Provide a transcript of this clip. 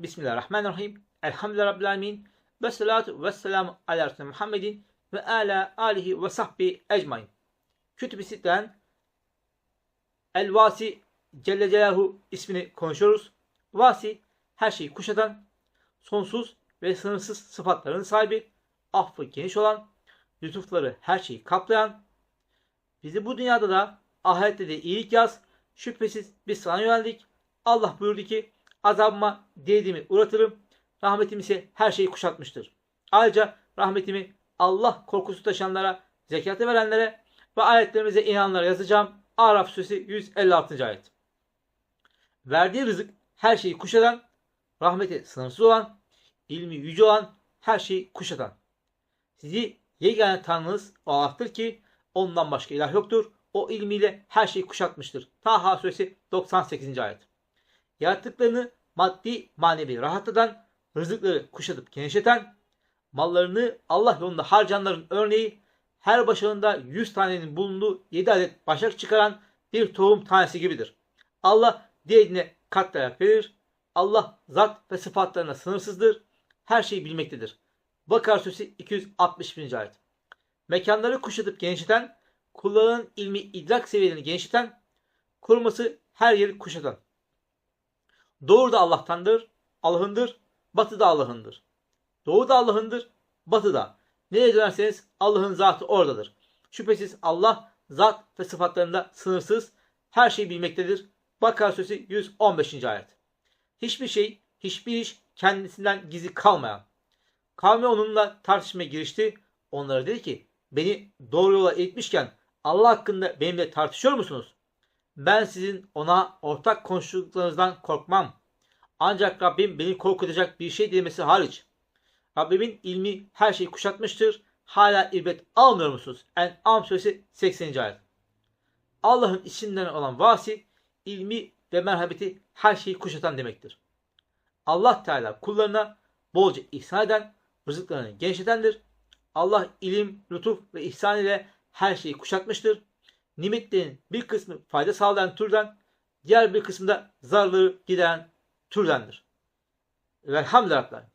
Bismillahirrahmanirrahim. Elhamdülillahi Rabbil alemin. Ve salatu ve selamu ala Resulü Muhammedin ve ala alihi ve sahbi ecmain. Kütüb-i Sitte'den El Vasi Celle Celaluhu ismini konuşuyoruz. Vasi her şeyi kuşatan, sonsuz ve sınırsız sıfatların sahibi, affı geniş olan, lütufları her şeyi kaplayan, bizi bu dünyada da ahirette de iyilik yaz. Şüphesiz biz sana yöneldik. Allah buyurdu ki azabıma dilediğimi uğratırım. Rahmetim ise her şeyi kuşatmıştır. Ayrıca rahmetimi Allah korkusu taşıyanlara, zekatı verenlere ve ayetlerimize inananlara yazacağım. Araf suresi 156. ayet. Verdiği rızık her şeyi kuşatan, rahmeti sınırsız olan, ilmi yüce olan, her şeyi kuşatan. Sizi yegane tanrınız Allah'tır ki ondan başka ilah yoktur. O ilmiyle her şeyi kuşatmıştır. Taha suresi 98. ayet. Yarattıklarını maddi manevi rahatlatan, rızıkları kuşatıp genişleten, mallarını Allah yolunda harcayanların örneği her başarında 100 tanenin bulunduğu 7 adet başak çıkaran bir tohum tanesi gibidir. Allah diğerine katlayarak verir. Allah zat ve sıfatlarına sınırsızdır. Her şeyi bilmektedir. Bakar Suresi 261. ayet. Mekanları kuşatıp genişleten, kulların ilmi idrak seviyelerini genişleten, koruması her yeri kuşatan. Doğu da Allah'tandır, Allah'ındır, batı da Allah'ındır. Doğu da Allah'ındır, batı da. Nereye dönerseniz Allah'ın zatı oradadır. Şüphesiz Allah zat ve sıfatlarında sınırsız, her şeyi bilmektedir. Bakara Suresi 115. ayet. Hiçbir şey, hiçbir iş kendisinden gizli kalmayan. Kavmi onunla tartışmaya girişti. Onlara dedi ki beni doğru yola eğitmişken Allah hakkında benimle tartışıyor musunuz? Ben sizin ona ortak konuştuklarınızdan korkmam. Ancak Rabbim beni korkutacak bir şey demesi hariç. Rabbimin ilmi her şeyi kuşatmıştır. Hala ibret almıyor musunuz? En-Am suresi 80. ayet. Allah'ın isimlerinden olan vasi, ilmi ve merhameti her şeyi kuşatan demektir. Allah Teala kullarına bolca ihsan eden, rızıklarını genişletendir. Allah ilim, lütuf ve ihsan ile her şeyi kuşatmıştır. Nimetlerin bir kısmı fayda sağlayan türden, diğer bir kısmı da zararları gideren türdendir. Velhamdülillah.